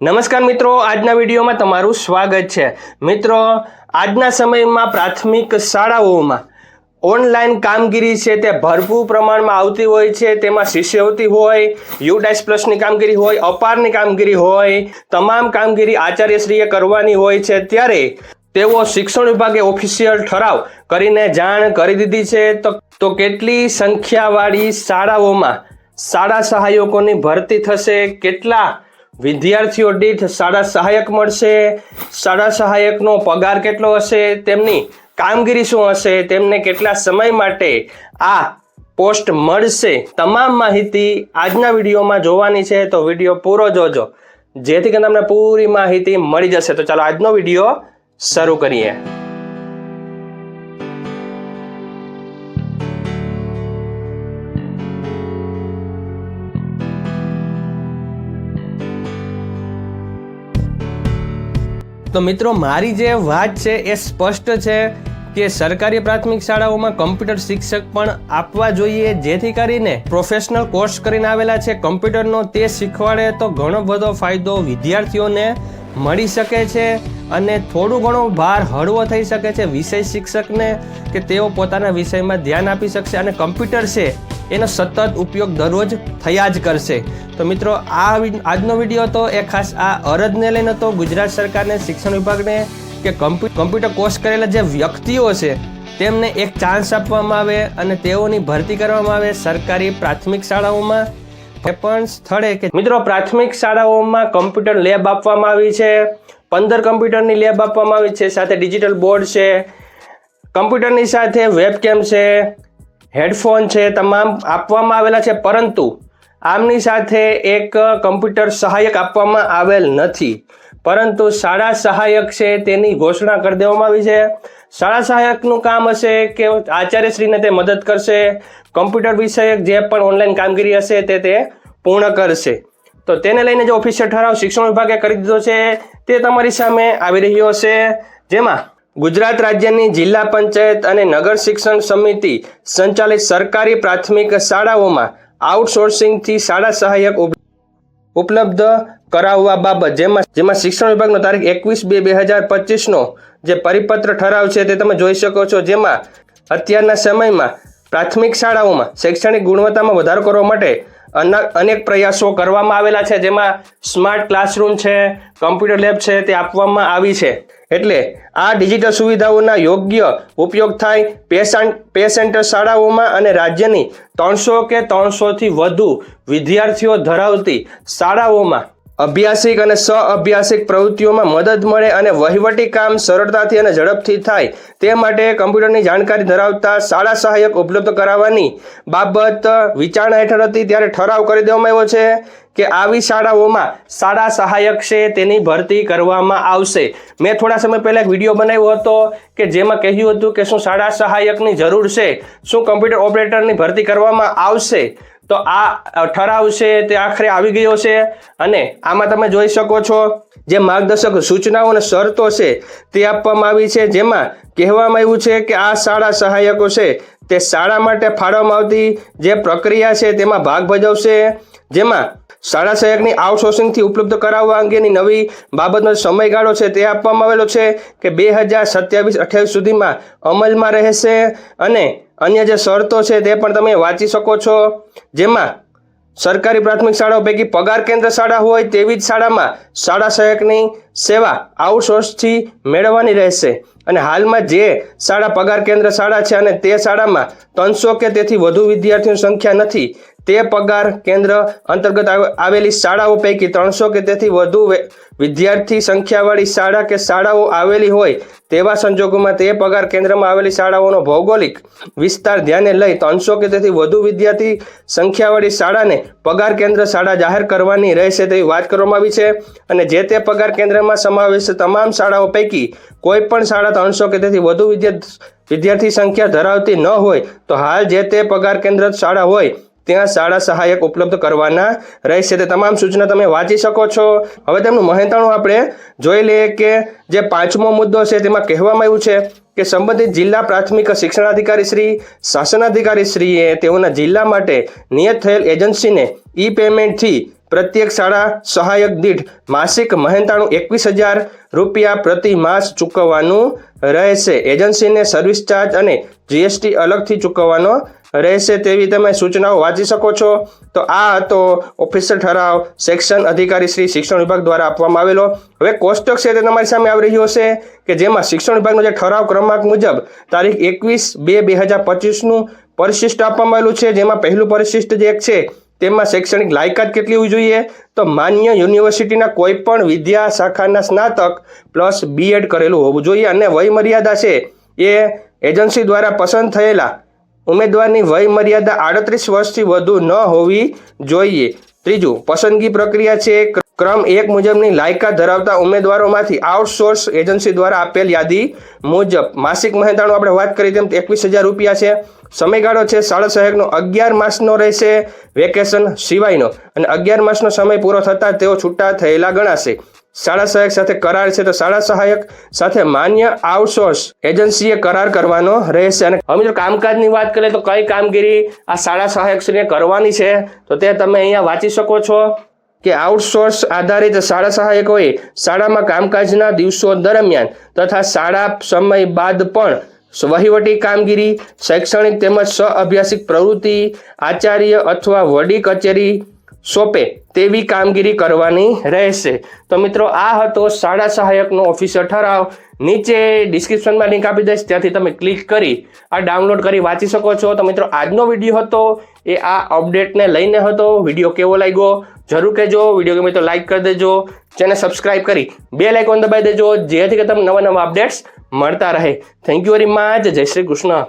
નમસ્કાર મિત્રો, આજના વિડીયોમાં તમારું સ્વાગત છે. મિત્રો, આજના સમયમાં પ્રાથમિક શાળાઓમાં ઓનલાઈન કામગીરી છે તે ભરપૂર પ્રમાણમાં આવતી હોય છે. તેમાં શિષ્યવૃત્તિ હોય યુડાઇસ પ્લસની કામગીરી હોય, અપારની કામગીરી હોય, તમામ કામગીરી આચાર્યશ્રીએ કરવાની હોય છે. ત્યારે તેઓ શિક્ષણ વિભાગે ઓફિશિયલ ઠરાવ કરીને જાણ કરી દીધી છે. તો તો કેટલી સંખ્યાવાળી શાળાઓમાં શાળા સહાયકોની ભરતી થશે? કેટલા વિદ્યાર્થીઓ દીઠ શાળા સહાયક મળશે. શાળા સહાયકનો પગાર કેટલો હશે? તેમની કામગીરી શું હશે? તેમને કેટલા સમય માટે આ પોસ્ટ મળશે? તમામ માહિતી આજના વિડીયોમાં જોવાની છે, તો વીડિયો પૂરો જોજો. જેથી કરીને તમને પૂરી માહિતી મળી જશે. તો ચાલો આજનો વીડિયો શરૂ કરીએ. તો મિત્રો, મારી જે વાત છે એ સ્પષ્ટ છે કે સરકારી પ્રાથમિક શાળાઓમાં કમ્પ્યુટર શિક્ષક પણ આપવા જોઈએ. જેથી કરીને પ્રોફેશનલ કોર્સ કરીને આવેલા છે. કમ્પ્યુટરનો તે શીખવાડે તો ઘણો બધો ફાયદો વિદ્યાર્થીઓને મળી શકે છે અને થોડું ઘણું ભાર હળવો થઈ શકે છે. વિષય શિક્ષકને કે તેઓ પોતાના વિષયમાં ધ્યાન આપી શકશે અને કમ્પ્યુટર છે એનો સતત ઉપયોગ દરરોજ થયા જ કરશે. તો મિત્રો, આ આજનો વીડિયો તો એ ખાસ આ અરજને લઈને તો ગુજરાત સરકારને, શિક્ષણ વિભાગને કે કમ્પ્યુ, કમ્પ્યુટર કોર્સ કરેલા જે વ્યક્તિઓ છે, તેમને એક ચાન્સ આપવામાં આવે અને તેઓની ભરતી કરવામાં આવે સરકારી પ્રાથમિક શાળાઓમાં. પણ સ્થળે કે, મિત્રો, પ્રાથમિક શાળાઓમાં કમ્પ્યુટર લેબ આપવામાં આવી છે, પંદર કમ્પ્યુટરની લેબ આપવામાં આવી છે, સાથે ડિજિટલ બોર્ડ છે, કમ્પ્યુટરની સાથે વેબકેમ છે હેડફોન છે તમામ આપવામાં આવેલા છે, પરંતુ આમની સાથે એક કમ્પ્યુટર સહાયક આપવામાં આવેલ નથી. પરંતુ શાળા સહાયક છે, તેની ઘોષણા કરી દેવામાં આવી છે. શાળા સહાયકનું કામ હશે કે આચાર્યશ્રીને તે મદદ કરશે, કમ્પ્યુટર વિષયક જે પણ ઓનલાઈન કામગીરી હશે, તે તે પૂર્ણ કરશે. તો તેને લઈને જે ઓફિસિયલ ઠરાવ શિક્ષણ વિભાગે કરી દીધો છે, તે તમારી સામે આવી રહ્યો છે. જેમાં ગુજરાત રાજ્યની જિલ્લા પંચાયત અને નગર શિક્ષણ સમિતિ સંચાલિત સરકારી પ્રાથમિક શાળાઓમાં આઉટસોર્સિંગથી શાળા સહાયક ઉપ- ઉપલબ્ધ કરાવવા બાબત, જેમાં જેમાં શિક્ષણ વિભાગનો તારીખ એકવીસ બે બે હજાર પચીસનો જે પરિપત્ર ઠરાવ છે તે તમે જોઈ શકો છો, જેમાં અત્યારના સમયમાં પ્રાથમિક શાળાઓમાં શૈક્ષણિક ગુણવત્તામાં વધારો કરવા માટે અના- અનેક પ્રયાસો કરવામાં આવેલા છે, જેમાં સ્માર્ટ ક્લાસરૂમ છે, કમ્પ્યુટર લેબ છે તે આપવામાં આવી છે. એટલે આ ડિજિટલ સુવિધાઓના યોગ્ય ઉપયોગ થાય પેશન્ટ સેન્ટર શાળાઓમાં અને રાજ્યની ત્રણસો કે ત્રણસોથી વધુ વિદ્યાર્થીઓ ધરાવતી શાળાઓમાં. અભ્યાસિક અને સ અભ્યાસિક પ્રવૃત્તિઓમાં મદદ મળે અને વહીવટી કામ સરળતાથી અને ઝડપથી થાય, તે માટે કમ્પ્યુટરની જાણકારી ધરાવતા શાળા સહાયક ઉપલબ્ધ કરાવવાની બાબત વિચારણા હેઠળ હતી. ત્યારે ઠરાવ કરી દેવામાં આવ્યો છે કે આવી શાળાઓમાં શાળા સહાયક છે તેની ભરતી કરવામાં આવશે. મેં થોડા સમય પહેલાં એક વીડિયો બનાવ્યો હતો કે જેમાં કહ્યું હતું કે શું શાળા સહાયકની જરૂર છે, શું કમ્પ્યુટર ઓપરેટરની ભરતી કરવામાં આવશે. તો આ ઠરાવ છે તે આખરે આવી ગયો છે. અને આમાં તમે જોઈ શકો છો જે માર્ગદર્શક સૂચનાઓ અને શરતો છે તે આપવામાં આવી છે. જેમાં કહેવામાં આવ્યું છે કે આ શાળા સહાયકો છે તે શાળા માટે ફાળવવામાં આવતી જે પ્રક્રિયા છે તેમાં ભાગ ભજવશે. જેમાં શાળા સહાયકની આઉટસોર્સિંગથી ઉપલબ્ધ કરાવવા અંગેની નવી બાબતનો સમયગાળો છે તે આપવામાં આવેલો છે કે બે હજાર સત્યાવીસ અઠ્યાવીસ સુધીમાં અમલમાં રહેશે. અને અન્ય જે શરતો છે તે પણ તમે વાંચી શકો છો. જેમાં સરકારી પ્રાથમિક શાળાઓ પૈકી પગાર કેન્દ્ર શાળા હોય તેવી જ શાળામાં શાળા સહાયકની સેવા આઉટસોર્સથી મેળવવાની રહેશે. અને હાલમાં જે શાળા પગાર કેન્દ્ર શાળા છે અને તે શાળામાં ત્રણસો કે તેથી વધુ વિદ્યાર્થીઓની સંખ્યા નથી. તે પગાર કેન્દ્ર અંતર્ગત આવ- આવેલી શાળાઓ પૈકી ત્રણસો કે તેથી વધુ વિદ્યાર્થી સંખ્યાવાળી શાળા કે શાળાઓ આવેલી હોય તેવા સંજોગોમાં તે પગાર કેન્દ્રમાં આવેલી શાળાઓનો ભૌગોલિક વિસ્તાર ધ્યાને લઈ ત્રણસો કે તેથી વધુ વિદ્યાર્થી સંખ્યાવાળી શાળાને પગાર કેન્દ્ર શાળા જાહેર કરવાની રહેશે તેવી વાત કરવામાં આવી છે. અને જે તે પગાર કેન્દ્રમાં સમાવેશ તમામ શાળાઓ પૈકી કોઈ પણ શાળા ત્રણસો કે તેથી વધુ વિદ્યાર્થી સંખ્યા ધરાવતી ન હોય તો હાલ જે તે પગાર કેન્દ્ર શાળા હોય ત્યાં શાળા સહાયક ઉપલબ્ધ કરવાના રહેશે. તે તમામ સૂચના તમે વાંચી શકો છો. હવે તેમનું મહેનતાણું આપણે જોઈ લઈએ કે જે પાંચમો મુદ્દો છે તેમાં કહેવામાં આવ્યું છે કે સંબંધિત જિલ્લા પ્રાથમિક શિક્ષણાધિકારી શ્રી, શાસનાધિકારી શ્રીએ તેઓના જિલ્લા માટે નિયત થયેલ એજન્સીને ઈ પેમેન્ટથી પ્રત્યેક શાળા સહાયક દીઠ માસિક મહેનતાણું એકવીસ હજાર રૂપિયા પ્રતિ માસ ચૂકવવાનું રહેશે. એજન્સીને સર્વિસ ચાર્જ અને જીએસટી અલગથી ચૂકવવાનો રહેશે તેવી તમે સૂચનાઓ વાંચી શકો છો. તો આ હતો ઓફિસર ઠરાવ સેક્શન અધિકારી શ્રી શિક્ષણ વિભાગ દ્વારા આપવામાં આવેલો. હવે કોષ્ટક છે તે તમારી સામે આવી રહ્યો છે કે જેમાં શિક્ષણ વિભાગનો જે ઠરાવ ક્રમાંક મુજબ તારીખ એકવીસ બે બે હજાર પચીસનું પરિશિષ્ટ આપવામાં આવેલું છે. જેમાં પહેલું પરિશિષ્ટ જે એક છે તેમાં શૈક્ષણિક લાયકાત કેટલી હોવી જોઈએ? તો માન્ય યુનિવર્સિટીના કોઈ પણ વિદ્યા શાખાના સ્નાતક પ્લસ બીએડ કરેલું હોવું જોઈએ. અને વય મર્યાદા છે એ એજન્સી દ્વારા પસંદ થયેલા ઉમેદવારની વય મર્યાદા આડત્રીસ વર્ષથી વધુ ન હોવી જોઈએ. ત્રીજું, પસંદગી પ્રક્રિયા છે. ક્રમ એક મુજબની લાયકાત ધરાવતા ઉમેદવારોમાંથી આઉટસોર્સ એજન્સી દ્વારા આપેલ યાદી મુજબ માસિક મહેનતાણું આપણે વાત કરી તેમ એકવીસ હજાર રૂપિયા છે. સમયગાળો છે શાળા સહાયકનો અગિયાર માસનો રહેશે વેકેશન સિવાયનો. અને અગિયાર માસનો સમય પૂરો થતાં તેઓ છૂટા થયેલા ગણાશે. શાળા સહાયક સાથે કરાર છે તો શાળા સહાયક સાથે માન્ય આઉટસોર્સ એજન્સીએ કરાર કરવાનો રહેશે. અને હવે જો કામકાજની વાત કરીએ તો કઈ કામગીરી આ શાળા સહાયકશ્રીને કરવાની છે? તો તે તમે અહીંયા વાંચી શકો છો કે આઉટસોર્સ આધારિત શાળા સહાયકોએ શાળામાં કામકાજના દિવસો દરમિયાન તથા શાળા સમય બાદ પણ વહીવટી કામગીરી, શૈક્ષણિક તેમજ સહઅભ્યાસિક પ્રવૃત્તિ, આચાર્ય અથવા વડી કચેરી સોંપે તેવી કામગીરી કરવાની રહેશે. તો મિત્રો, આ હતો શાળા સહાયકનો ઓફિસર ઠરાવ. નીચે ડિસ્ક્રિપ્શનમાં લિંક આપી દઈશ. ત્યાંથી તમે ક્લિક કરી આ ડાઉનલોડ કરી વાંચી શકો છો. તો મિત્રો, આજનો વીડિયો હતો. એ આ અપડેટને લઈને હતો. વીડિયો કેવો લાગ્યો? જરૂર કહેજો. વીડિયો ગમે તો લાઇક કરી દેજો. ચેનલ સબસ્ક્રાઇબ કરી બે લાઇકોન દબાવી દેજો. જેથી કે તમને નવા નવા અપડેટ્સ મળતા રહે. થેન્ક યુ વેરી મચ જય શ્રી કૃષ્ણ.